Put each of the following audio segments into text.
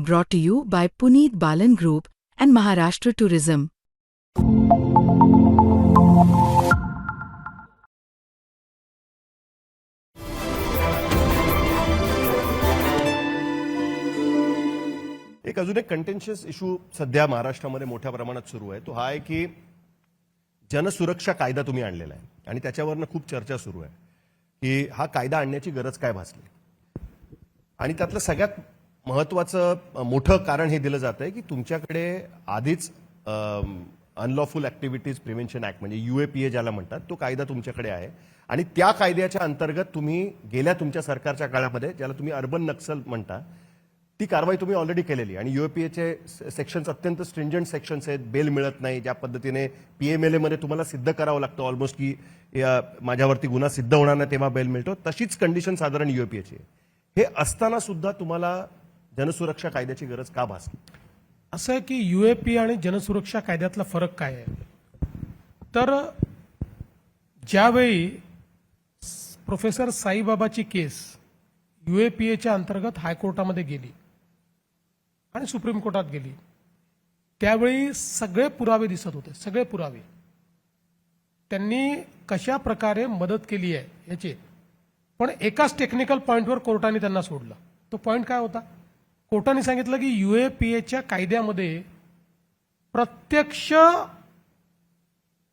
brought to you by Puneet Balan Group and Maharashtra Tourism. एक अजून एक कंटेन्शियस issue सध्या महाराष्ट्रामध्ये मोठ्या प्रमाणात सुरू आहे तो हा आहे की जनसुरक्षा कायदा तुम्ही आणलेला आहे आणि त्याच्यावरनं खूप चर्चा सुरू आहे की हा कायदा आणण्याची गरज काय भासली आणि त्यातलं सगळ्यात महत्वाचं मोठं कारण हे दिलं जात आहे की तुमच्याकडे आधीच अनलॉफुल ऍक्टिव्हिटीज प्रिव्हेन्शन ऍक्ट म्हणजे युएपीए ज्याला म्हणतात तो कायदा तुमच्याकडे आहे. आणि त्या कायद्याच्या अंतर्गत तुम्ही गेल्या तुमच्या सरकारच्या काळामध्ये ज्याला तुम्ही अर्बन नक्सल म्हणता ती कारवाई तुम्ही ऑलरेडी केलेली. आणि युएपीएचे सेक्शन्स अत्यंत स्ट्रिंजंट सेक्शन्स आहेत. बेल मिळत नाही. ज्या पद्धतीने पीएमएलएमध्ये तुम्हाला सिद्ध करावं लागतं ऑलमोस्ट की माझ्यावरती गुन्हा सिद्ध होणार नाही तेव्हा बेल मिळतो. तशीच कंडिशन साधारण युएपीएची हे असताना सुद्धा तुम्हाला जनसुरक्षा कायद्याची गरज का भासली? असं आहे की युएपी आणि जनसुरक्षा कायद्यातला फरक काय आहे? तर ज्यावेळी प्रोफेसर साईबाबाची केस युएपीएच्या अंतर्गत हायकोर्टामध्ये गेली आणि सुप्रीम कोर्टात गेली त्यावेळी सगळे पुरावे दिसत होते सगळे पुरावे. त्यांनी कशा प्रकारे मदत केली आहे याची? पण एकाच टेक्निकल पॉईंटवर कोर्टाने त्यांना सोडलं. तो पॉईंट काय होता? कोर्टाने सांगितलं की यू ए पी एच्या कायद्यामध्ये प्रत्यक्ष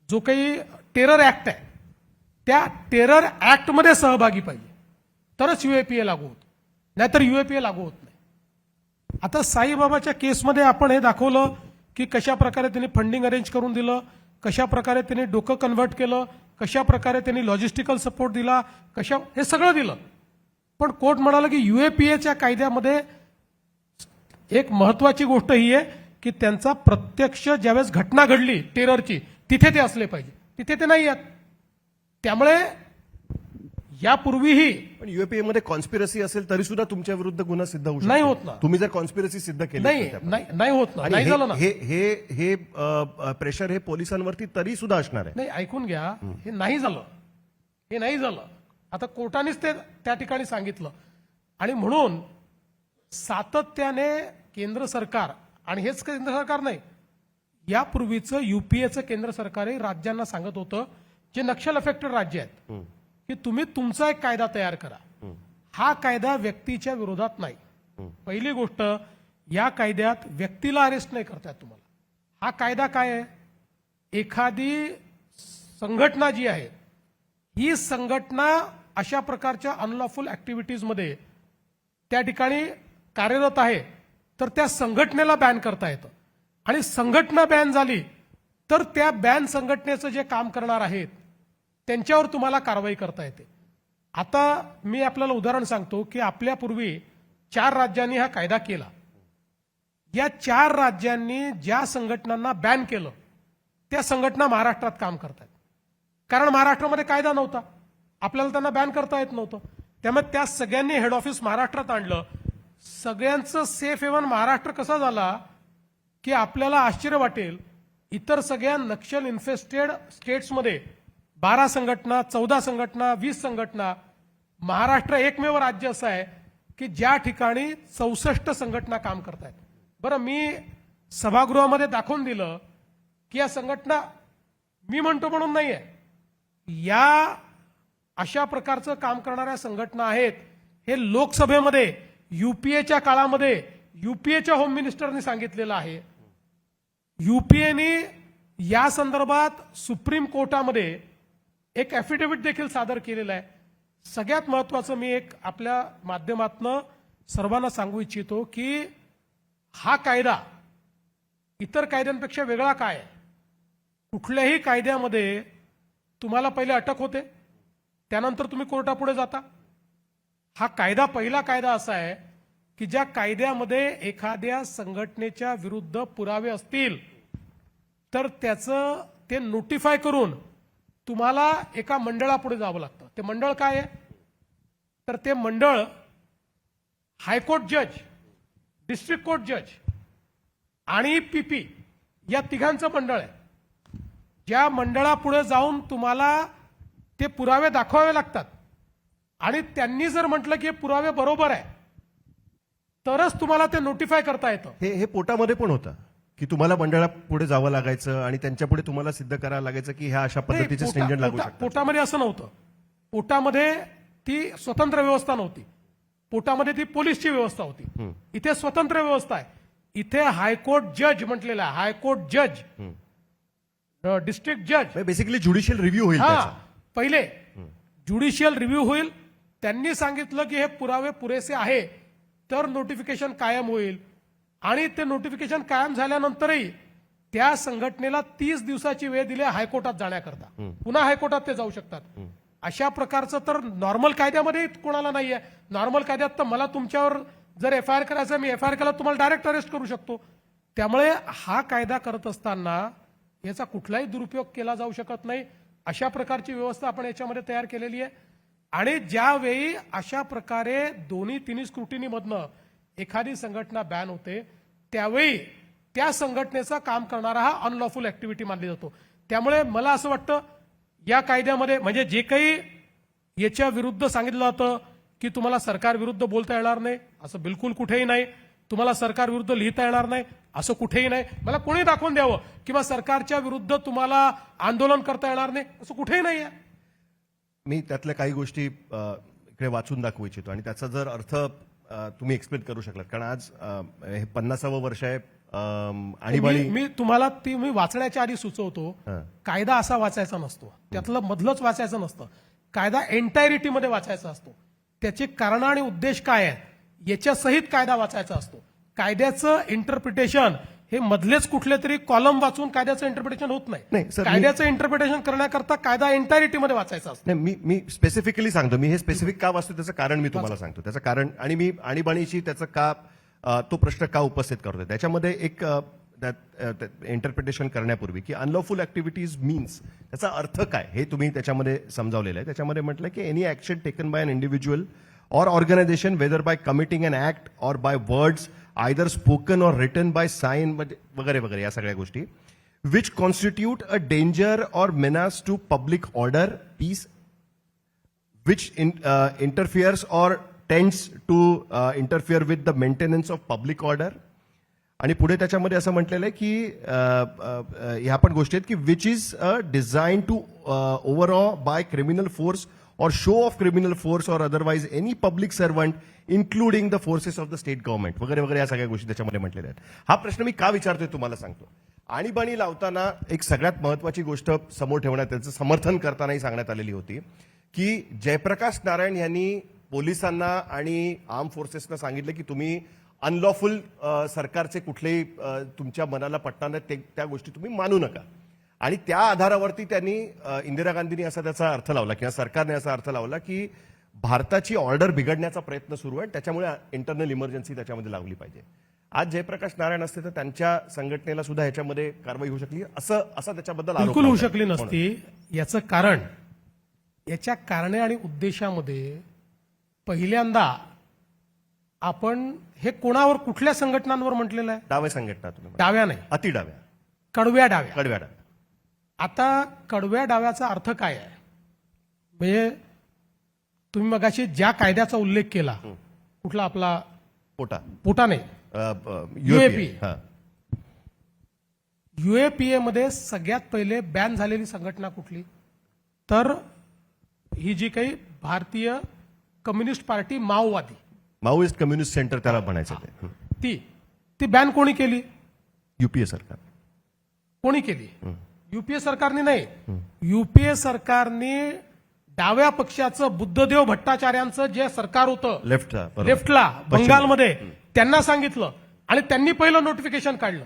जो काही टेरर ऍक्ट आहे त्या टेरर ऍक्टमध्ये सहभागी पाहिजे. तरच युएपीए लागू होत. नाहीतर युएपीए लागू होत नाही. आता साईबाबाच्या केसमध्ये आपण हे दाखवलं की कशा प्रकारे त्यांनी फंडिंग अरेंज करून दिलं कशा प्रकारे त्यांनी डोकं कन्व्हर्ट केलं कशा प्रकारे त्यांनी लॉजिस्टिकल सपोर्ट दिला कशा हे सगळं दिलं. पण कोर्ट म्हणाला की युएपीएच्या कायद्यामध्ये एक महत्वाची गोष्ट ही आहे की त्यांचा प्रत्यक्ष ज्यावेळेस घटना घडली टेररची तिथे ते असले पाहिजे. तिथे ते नाही आहेत. त्यामुळे यापूर्वीही पण युएपीए मध्ये कॉन्स्पिरसी असेल तरी सुद्धा तुमच्या विरुद्ध गुन्हा सिद्ध होऊ. नाही होत ना. तुम्ही जर कॉन्स्पिरसी सिद्ध केली नाही नाही नाही होत ना. नाही झालं ना. हे हे हे प्रेशर हे पोलिसांवरती तरी सुद्धा असणार आहे. नाही ऐकून घ्या. हे नाही झालं. हे नाही झालं. आता कोर्टानेच ते त्या ठिकाणी सांगितलं. आणि म्हणून सातत्याने केंद्र सरकार आणि हेच केंद्र सरकार नाही यापूर्वीचं युपीएचं केंद्र सरकार हे राज्यांना सांगत होतं जे नक्षल अफेक्टेड राज्य आहेत की तुम्ही तुमचा एक कायदा तयार करा. हा कायदा व्यक्तीच्या विरोधात नाही. पहिली गोष्ट या कायद्यात व्यक्तीला अरेस्ट नाही करतायत तुम्हाला. हा कायदा काय आहे? एखादी संघटना जी आहे ही संघटना अशा प्रकारच्या अनलॉफुल ऍक्टिव्हिटीजमध्ये त्या ठिकाणी कार्यरत आहे. तर त्या संघटनेला बॅन करता येतं. आणि संघटना बॅन झाली तर त्या बॅन संघटनेचं जे काम करणार आहेत त्यांच्यावर तुम्हाला कारवाई करता येते. आता मी आपल्याला उदाहरण सांगतो की आपल्यापूर्वी चार राज्यांनी हा कायदा केला. या चार राज्यांनी ज्या संघटनांना बॅन केलं त्या संघटना महाराष्ट्रात काम करतात कारण महाराष्ट्रामध्ये कायदा नव्हता. आपल्याला त्यांना बॅन करता येत नव्हतं. त्यामुळे त्या सगळ्यांनी हेड ऑफिस महाराष्ट्रात आणलं. सगळ्यांचं सेफ हेवन महाराष्ट्र कसा झाला की आपल्याला आश्चर्य वाटेल? इतर सगळ्या नक्षल इन्फेस्टेड स्टेट्समध्ये बारा संघटना चौदा संघटना वीस संघटना महाराष्ट्र एकमेव राज्य असं आहे की ज्या ठिकाणी चौसष्ट संघटना काम करतायत. बरं मी सभागृहामध्ये दाखवून दिलं की या संघटना मी म्हणतो म्हणून नाही आहे या अशा प्रकारचं काम करणाऱ्या संघटना आहेत हे लोकसभेमध्ये युपीएच्या काळामध्ये युपीएच्या होम मिनिस्टरने सांगितलेलं आहे. युपीएने या संदर्भात सुप्रीम कोर्टामध्ये एक ॲफिडेव्हिट देखील सादर केलेलं आहे. सगळ्यात महत्वाचं मी एक आपल्या माध्यमातनं सर्वांना सांगू इच्छितो की हा कायदा इतर कायद्यांपेक्षा वेगळा काय? कुठल्याही कायद्यामध्ये तुम्हाला पहिले अटक होते त्यानंतर तुम्ही कोर्टापुढे जाता. हा कायदा पहिला कायदा असा आहे की ज्या कायद्यामध्ये एखाद्या संघटनेच्या विरुद्ध पुरावे असतील तर त्याचं ते नोटिफाय करून तुम्हाला एका मंडळापुढे जावं लागतं. ते मंडळ काय आहे? तर ते मंडळ हायकोर्ट जज डिस्ट्रिक्ट कोर्ट जज आणि पीपी या तिघांचं मंडळ आहे. ज्या मंडळापुढे जाऊन तुम्हाला ते पुरावे दाखवावे लागतात. आणि त्यांनी जर म्हटलं की हे पुरावे बरोबर आहे तरच तुम्हाला ते नोटिफाय करता येतं. हे हे पोटामध्ये पण होतं की तुम्हाला मंडळा पुढे जावं लागायचं आणि त्यांच्या पुढे तुम्हाला सिद्ध करायला लागायचं की ह्या अशा पद्धतीचे पोटा- स्टेंजन लागू पोटा- शकतात. पोटामध्ये असं नव्हतं. पोटामध्ये ती स्वतंत्र व्यवस्था नव्हती. पोटामध्ये ती पोलीसची व्यवस्था होती. इथे स्वतंत्र व्यवस्था आहे. इथे हायकोर्ट जज म्हटलेला आहे. हायकोर्ट जज. डिस्ट्रिक्ट जज बेसिकली ज्युडिशियल रिव्ह्यू होईल हा त्याचा. पहिले. ज्युडिशियल रिव्ह्यू होईल. त्यांनी सांगितलं की हे पुरावे पुरेसे आहे तर नोटिफिकेशन कायम होईल. आणि ते नोटिफिकेशन कायम झाल्यानंतरही त्या संघटनेला तीस दिवसाची वेळ दिली हायकोर्टात जाण्याकरता. पुन्हा हायकोर्टात ते जाऊ शकतात. अशा प्रकारचं तर नॉर्मल कायद्यामध्ये कोणाला नाही आहे नॉर्मल कायद्यात तर मला तुमच्यावर जर एफ आय आर करायचं मी एफ आय आर केला तुम्हाला डायरेक्ट अरेस्ट करू शकतो. त्यामुळे हा कायदा करत असताना याचा कुठलाही दुरुपयोग केला जाऊ शकत नाही. अशा प्रकारची व्यवस्था आपण याच्यामध्ये तयार केलेली आहे. आणि ज्यावेळी अशा प्रकारे दोन्ही तिन्ही स्क्रुटिनीमधनं एखादी संघटना बॅन होते त्यावेळी त्या संघटनेचा काम करणारा हा अनलॉफुल ऍक्टिव्हिटी मानली जातो. त्यामुळे मला असं वाटतं या कायद्यामध्ये म्हणजे जे काही याच्या विरुद्ध सांगितलं जातं की तुम्हाला सरकार विरुद्ध बोलता येणार नाही असं बिलकुल कुठेही नाही. तुम्हाला सरकार विरुद्ध लिहिता येणार नाही असं कुठेही नाही. मला कोणी दाखवून द्यावं? किंवा सरकारच्या विरुद्ध तुम्हाला आंदोलन करता येणार नाही असं कुठेही नाही आहे मी त्यातल्या काही गोष्टी इकडे वाचून दाखवू इच्छितो. आणि त्याचा जर अर्थ तुम्ही एक्सप्लेन करू शकलात. कारण आज हे पन्नासावं वर्ष आहे. आणीबाणी मी तुम्हाला ती मी वाचण्याच्या आधी सुचवतो. कायदा असा वाचायचा नसतो. त्यातलं मधलंच वाचायचं नसतं. कायदा एन्टायरिटी मध्ये वाचायचा असतो. त्याचे कारण आणि उद्देश काय आहे याच्या सहित कायदा वाचायचा असतो. कायद्याचं इंटरप्रिटेशन हे मधलेच कुठले तरी कॉलम वाचून कायद्याचं इंटरप्रिटेशन होत नाही, नाही सर, मी- कायद्याचं इंटरप्रिटेशन करण्याकरता कायदा एन्टायरिटी मध्ये वाचायचा असतो. नाही मी मी स्पेसिफिकली सांगतो. मी हे स्पेसिफिक का वाचतो त्याचं कारण मी तुम्हाला सांगतो. त्याचं कारण आणि मी आणीबाणीची त्याचं का अ, तो प्रश्न का उपस्थित करतोय? त्याच्यामध्ये एक इंटरप्रिटेशन करण्यापूर्वी की अनलॉफुल ऍक्टिव्हिटीज मीन्स त्याचा अर्थ काय? हे तुम्ही त्याच्यामध्ये समजावलेलं आहे. त्याच्यामध्ये म्हटलं की any action taken by an individual or organization, whether by committing an act or by words, either spoken or written by sign वगैरे वगैरे या सगळ्या गोष्टी which constitute a danger or menace to public order peace which interferes or tends to interfere with the maintenance of public order आणि पुढे त्याच्यामध्ये असं म्हटलेलं आहे की uh, uh, uh, ह्या पण गोष्टी आहेत की which is design to over by criminal force or show of criminal force or otherwise any public servant including the forces of the state government वगैरे वगैरे या सगळ्या गोष्टी त्याच्यामध्ये म्हटलेल्या आहेत. हा प्रश्न मी का विचारतोय तुम्हाला सांगतो. आणीबाणी लावताना एक सगळ्यात महत्वाची गोष्ट समोर ठेवण्यात त्याचं समर्थन करतानाही सांगण्यात आलेली होती की जयप्रकाश नारायण यांनी पोलिसांना आणि आर्म फोर्सेसना सांगितलं की तुम्ही अनलॉफुल सरकारचे कुठलेही तुमच्या मनाला पटणार ते त्या गोष्टी तुम्ही मानू नका. आणि त्या आधारावरती त्यांनी इंदिरा गांधींनी असा त्याचा अर्थ लावला किंवा सरकारने असा अर्थ लावला की भारताची ऑर्डर बिघडण्याचा प्रयत्न सुरू आहे त्याच्यामुळे इंटरनल इमर्जन्सी त्याच्यामध्ये लावली पाहिजे. आज जयप्रकाश नारायण असते तर त्यांच्या संघटनेला सुद्धा ह्याच्यामध्ये कारवाई होऊ शकली. असं असं त्याच्याबद्दल बिलकुल होऊ. शकली नसती. याचं कारण याच्या कारणे आणि उद्देशामध्ये पहिल्यांदा आपण हे कोणावर कुठल्या संघटनांवर म्हटलेलं आहे? डाव्या संघटना. डाव्या नाही. अति डाव्या. कडव्या डाव्या. कडव्या डाव्या. आता कडव्या डाव्याचा अर्थ काय आहे? म्हणजे तुम्ही मगाशी ज्या कायद्याचा उल्लेख केला कुठला आपला? पोटा. पोटा नाही. युएपी. युएपीए मध्ये सगळ्यात पहिले बॅन झालेली संघटना कुठली? तर ही जी काही भारतीय कम्युनिस्ट पार्टी माओवादी. माओइस्ट कम्युनिस्ट सेंटर त्याला म्हणायचं ती. ती. बॅन कोणी केली? युपीए सरकार. कोणी केली? युपीए सरकारने नाही. युपीए सरकारने डाव्या पक्षाचं बुद्धदेव भट्टाचार्यांचं जे सरकार होतं लेफ्ट लेफ्टला बंगालमध्ये त्यांना सांगितलं. आणि त्यांनी पहिलं नोटिफिकेशन काढलं.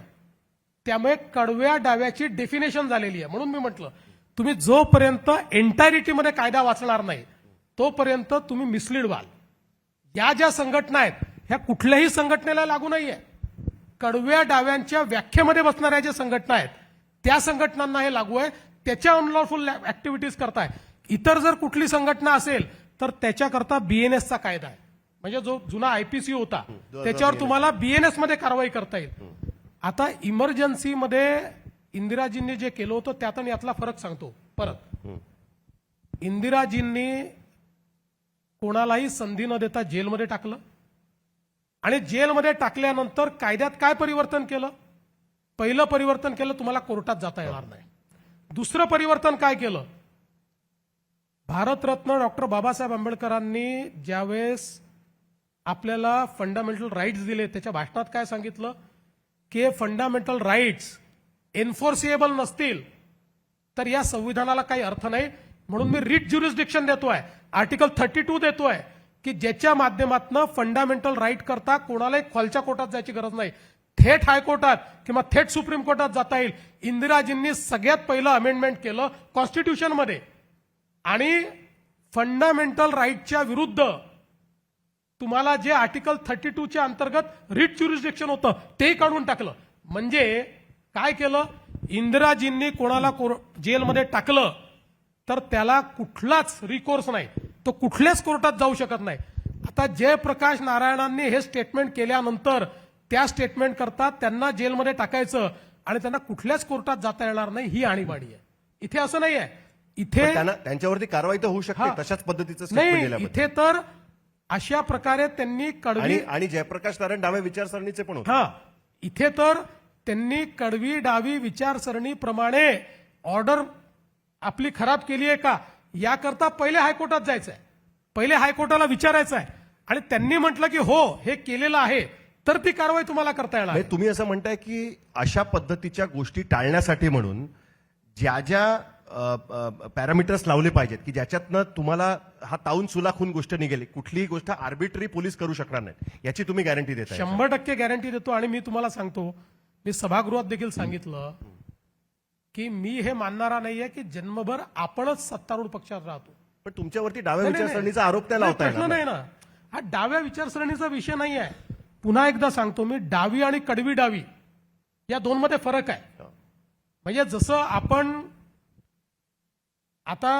त्यामुळे कडव्या डाव्याची डेफिनेशन झालेली आहे. म्हणून मी म्हटलं तुम्ही जोपर्यंत एन्टायरिटीमध्ये कायदा वाचणार नाही तोपर्यंत तुम्ही मिसलीड व्हाल. या ज्या संघटना आहेत ह्या कुठल्याही संघटनेला लागू नाहीये. कडव्या डाव्यांच्या व्याख्येमध्ये बसणाऱ्या ज्या संघटना आहेत त्या संघटनांना हे लागू आहे. त्याच्या अनलॉफुल ऍक्टिव्हिटीज करताय. इतर जर कुठली संघटना असेल तर त्याच्याकरता बीएनएसचा कायदा आहे. म्हणजे जो जुना आयपीसी होता त्याच्यावर तुम्हाला बीएनएसमध्ये कारवाई करता येईल. आता इमर्जन्सीमध्ये इंदिराजींनी जे केलं होतं त्यात आणि यातला फरक सांगतो. परत. इंदिराजींनी कोणालाही संधी न देता जेलमध्ये टाकलं. आणि जेलमध्ये टाकल्यानंतर कायद्यात काय परिवर्तन केलं? पहिलं परिवर्तन केलं तुम्हाला कोर्टात जाता येणार नाही. दुसरं परिवर्तन काय केलं? भारतरत्न डॉक्टर बाबासाहेब आंबेडकरांनी ज्यावेळेस आपल्याला फंडामेंटल राईट्स दिले त्याच्या भाषणात काय सांगितलं? की फंडामेंटल राईट्स एन्फोर्सिएबल नसतील तर या संविधानाला काही अर्थ नाही. म्हणून मी रिट ज्युरिस्डिक्शन देतोय. आर्टिकल थर्टी टू देतोय की ज्याच्या माध्यमातून फंडामेंटल राईट करता कोणालाही खोलच्या कोर्टात जायची गरज नाही. थेट हायकोर्टात किंवा थेट सुप्रीम कोर्टात जाता येईल. इंदिराजींनी सगळ्यात पहिलं अमेंडमेंट केलं कॉन्स्टिट्यूशनमध्ये आणि फंडामेंटल राईटच्या विरुद्ध तुम्हाला जे आर्टिकल थर्टी टूच्या अंतर्गत रिट ज्युरिस्डिक्शन होतं ते काढून टाकलं. म्हणजे काय केलं? इंदिराजींनी कोणाला कोर- जेलमध्ये टाकलं तर त्याला कुठलाच रिकोर्स नाही. तो कुठल्याच कोर्टात जाऊ शकत नाही. आता जयप्रकाश नारायणांनी हे स्टेटमेंट केल्यानंतर त्या स्टेटमेंट करता त्यांना जेलमध्ये टाकायचं आणि त्यांना कुठल्याच कोर्टात जाता येणार नाही ही आणीबाणी आहे. इथे असं नाही आहे इथे त्यांच्यावरती कारवाई तर होऊ शकते. तशाच पद्धतीचं नाही. इथे तर अशा प्रकारे त्यांनी कडवी आणि जयप्रकाश नारायण डाव्या विचारसरणीचे पण हा. इथे तर त्यांनी कडवी डावी विचारसरणीप्रमाणे ऑर्डर आपली खराब केली आहे का? याकरता पहिले हायकोर्टात जायचं आहे पहिले हायकोर्टाला विचारायचं आहे आणि त्यांनी म्हटलं की हो हे केलेलं आहे. तर ती कारवाई तुम्हाला करता येणार. म्हणजे तुम्ही असं म्हणताय की अशा पद्धतीच्या गोष्टी टाळण्यासाठी म्हणून ज्या ज्या पॅरामीटर्स लावले पाहिजेत की ज्याच्यातनं तुम्हाला हा ताऊन सुलाखून गोष्ट निघेल कुठलीही गोष्ट आर्बिट्री पोलीस करू शकणार नाहीत याची तुम्ही गॅरंटी देताय. शंभर टक्के गॅरंटी देतो आणि मी तुम्हाला सांगतो मी सभागृहात देखील सांगितलं की मी हे मानणारा नाहीये की जन्मभर आपणच सत्तारूढ पक्षात राहतो. पण तुमच्यावरती डाव्या नाही, नाही, विचारसरणीचा आरोप त्या नाही, लावता प्रश्न येणार नाही. नाही. ना. हा डाव्या विचारसरणीचा विषय नाही आहे पुन्हा एकदा सांगतो मी डावी आणि कडवी डावी या दोन मध्ये फरक आहे. म्हणजे जसं आपण आता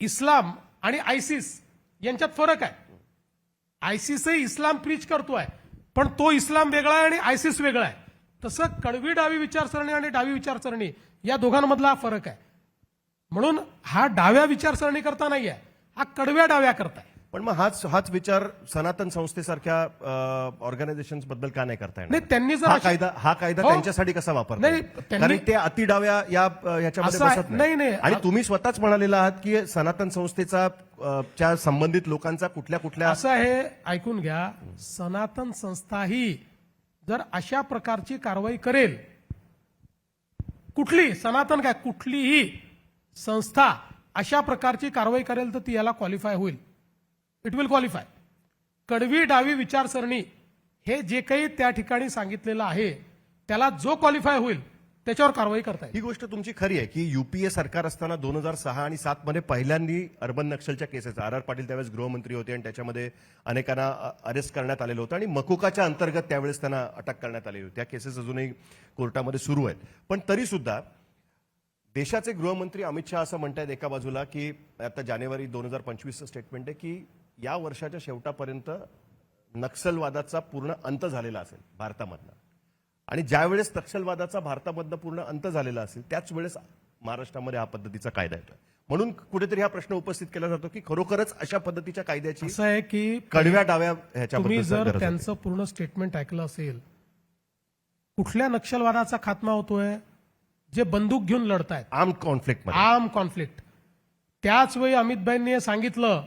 इस्लाम आणि आयसिस यांच्यात फरक आहे. आयसिसही इस्लाम प्रीच करतोय पण तो इस्लाम वेगळा आहे आणि आयसिस वेगळा आहे. तसं कडवी डावी विचारसरणी आणि डावी विचारसरणी या दोघांमधला हा फरक आहे. म्हणून हा डाव्या विचारसरणी करता नाहीये हा कडव्या डाव्या करताय. पण मग हाच हाच विचार सनातन संस्थेसारख्या ऑर्गनायझेशनबद्दल का नाही करता नाही येणार त्यांनी जर हा अशी- कायदा हा कायदा हो. त्यांच्यासाठी कसा वापरता नाही, येईल? त्यांनी- कारण ते अतिडाव्या या याच्यामध्ये असं आहे- बसत नाही, नाही. आणि तुम्ही स्वतःच म्हणालेला आहात की सनातन संस्थेचा अ, च्या संबंधित लोकांचा कुठल्या कुठल्या असं आहे ऐकून घ्या सनातन संस्थाही जर अशा प्रकारची कारवाई करेल कुठली सनातन काय कुठलीही संस्था अशा प्रकारची कारवाई करेल तर ती याला क्वालिफाय होईल इट विल क्वालिफाय कडवी डावी विचारसरणी हे जे काही त्या ठिकाणी सांगितलेलं आहे त्याला जो क्वालिफाय होईल त्याच्यावर कारवाई करता ही गोष्ट तुमची खरी आहे की युपीए सरकार असताना दोन हजार सहा आणि सात मध्ये पहिल्यांदी अर्बन नक्षलच्या केसेस आर आर पाटील त्यावेळेस गृहमंत्री होते आणि त्याच्यामध्ये अनेकांना अरेस्ट करण्यात आलेलं होतं आणि मकुकाच्या अंतर्गत त्यावेळेस त्यांना अटक करण्यात आलेली होती. त्या केसेस अजूनही कोर्टामध्ये सुरू आहेत. पण तरी सुद्धा देशाचे गृहमंत्री अमित शहा असं म्हणतायत एका बाजूला की आता जानेवारी दोन हजार पंचवीसचं स्टेटमेंट आहे की या वर्षाच्या शेवटापर्यंत नक्षलवादाचा पूर्ण अंत झालेला असेल भारतामधला आणि ज्यावेळेस नक्षलवादाचा भारतामधनं पूर्ण अंत झालेला असेल त्याच वेळेस महाराष्ट्रामध्ये हा पद्धतीचा कायदा येतो म्हणून कुठेतरी हा प्रश्न उपस्थित केला जातो की खरोखरच अशा पद्धतीच्या कायद्याची असं आहे की कडव्या डाव्या तुम्ही ह्याच्याबद्दल जर. त्यांचं पूर्ण स्टेटमेंट ऐकलं असेल कुठल्या नक्षलवादाचा खात्मा होतोय जे बंदूक घेऊन लढतायत? Arm conflict arm conflict. त्याच वेळी अमितभाईंनी हे सांगितलं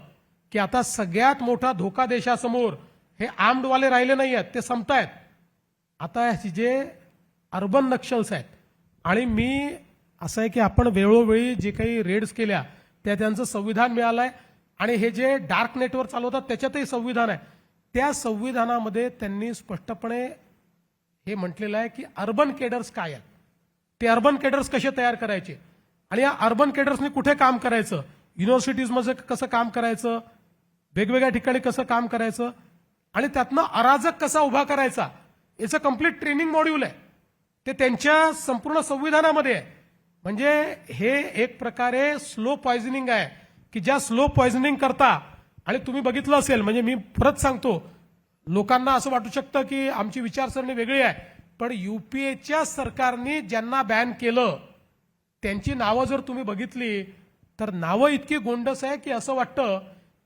की आता सगळ्यात मोठा धोका देशासमोर हे आर्म्डवाले राहिले नाही आहेत ते संपतायत. आता ह्याचे जे अर्बन नक्षल्स आहेत आणि मी असं आहे की आपण वेळोवेळी जे काही रेड्स केल्या त्या त्यांचं संविधान मिळालंय आणि हे जे डार्क नेटवर चालवतात त्याच्यातही संविधान आहे. त्या संविधानामध्ये त्यांनी स्पष्टपणे हे म्हटलेलं आहे की अर्बन केडर्स काय आहेत? ते अर्बन केडर्स कसे तयार करायचे? आणि या अर्बन केडर्सनी कुठे काम करायचं? युनिव्हर्सिटीजमध्ये कसं काम करायचं? वेगवेगळ्या ठिकाणी कसं काम करायचं आणि त्यातनं अराजक कसा उभा करायचा याचं कंप्लीट ट्रेनिंग मॉड्यूल आहे. ते त्यांच्या संपूर्ण संविधानामध्ये आहे. म्हणजे हे एक प्रकारे स्लो पॉयझनिंग आहे की ज्या स्लो पॉयझनिंग करता आणि तुम्ही बघितलं असेल म्हणजे मी परत सांगतो लोकांना असं वाटू शकतं की आमची विचारसरणी वेगळी आहे पण युपीएच्या सरकारने ज्यांना बॅन केलं त्यांची नावं जर तुम्ही बघितली तर नावं इतकी गोंडस आहे की असं वाटतं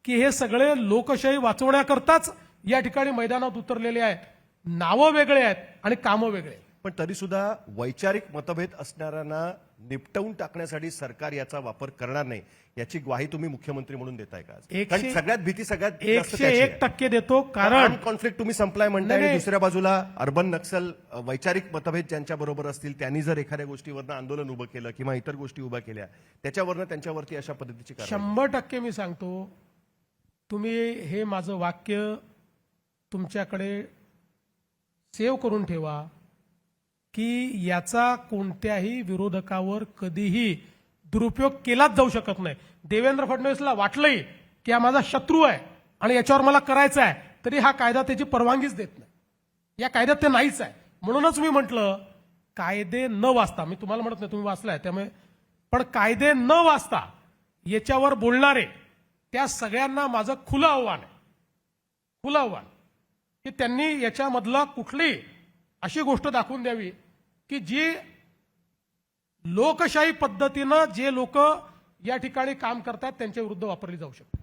की हे सगळे लोकशाही वाचवण्याकरताच या ठिकाणी मैदानात उतरलेले आहेत नावं वेगळे आहेत आणि कामं वेगळे आहेत पण तरी सुद्धा वैचारिक मतभेद असणाऱ्यांना निपटवून टाकण्यासाठी सरकार याचा वापर करणार नाही याची ग्वाही तुम्ही मुख्यमंत्री म्हणून देताय का कारण सगळ्यात भीती सगळ्यात एकशे एक. टक्के देतो कारण कॉन्फ्लिक्ट तुम्ही संपलाय म्हणताय नाही. दुसऱ्या बाजूला अर्बन नक्सल वैचारिक मतभेद ज्यांच्या बरोबर असतील त्यांनी जर एखाद्या गोष्टीवरनं आंदोलन उभं केलं किंवा इतर गोष्टी उभ्या केल्या त्याच्यावरनं त्यांच्यावरती अशा पद्धतीची शंभर टक्के मी सांगतो तुम्ही हे माझं वाक्य तुमच्याकडे सेव्ह करून ठेवा की याचा कोणत्याही विरोधकावर कधीही दुरुपयोग केलाच जाऊ शकत नाही. देवेंद्र फडणवीसला वाटलंही की हा माझा शत्रू आहे आणि याच्यावर मला करायचं आहे तरी हा कायदा त्याची परवानगीच देत नाही. या कायद्यात ते नाहीच आहे. म्हणूनच मी म्हटलं कायदे न वाचता मी तुम्हाला म्हणत नाही तुम्ही वाचलाय त्यामुळे पण कायदे न वाचता याच्यावर बोलणारे त्या सगळ्यांना माझं खुलं आव्हान आहे. खुलं आव्हान. की त्यांनी याच्यामधला कुठली अशी गोष्ट दाखवून द्यावी की जी लोकशाही पद्धतीनं जे लोक या ठिकाणी काम करतात त्यांच्या विरुद्ध वापरली जाऊ शकते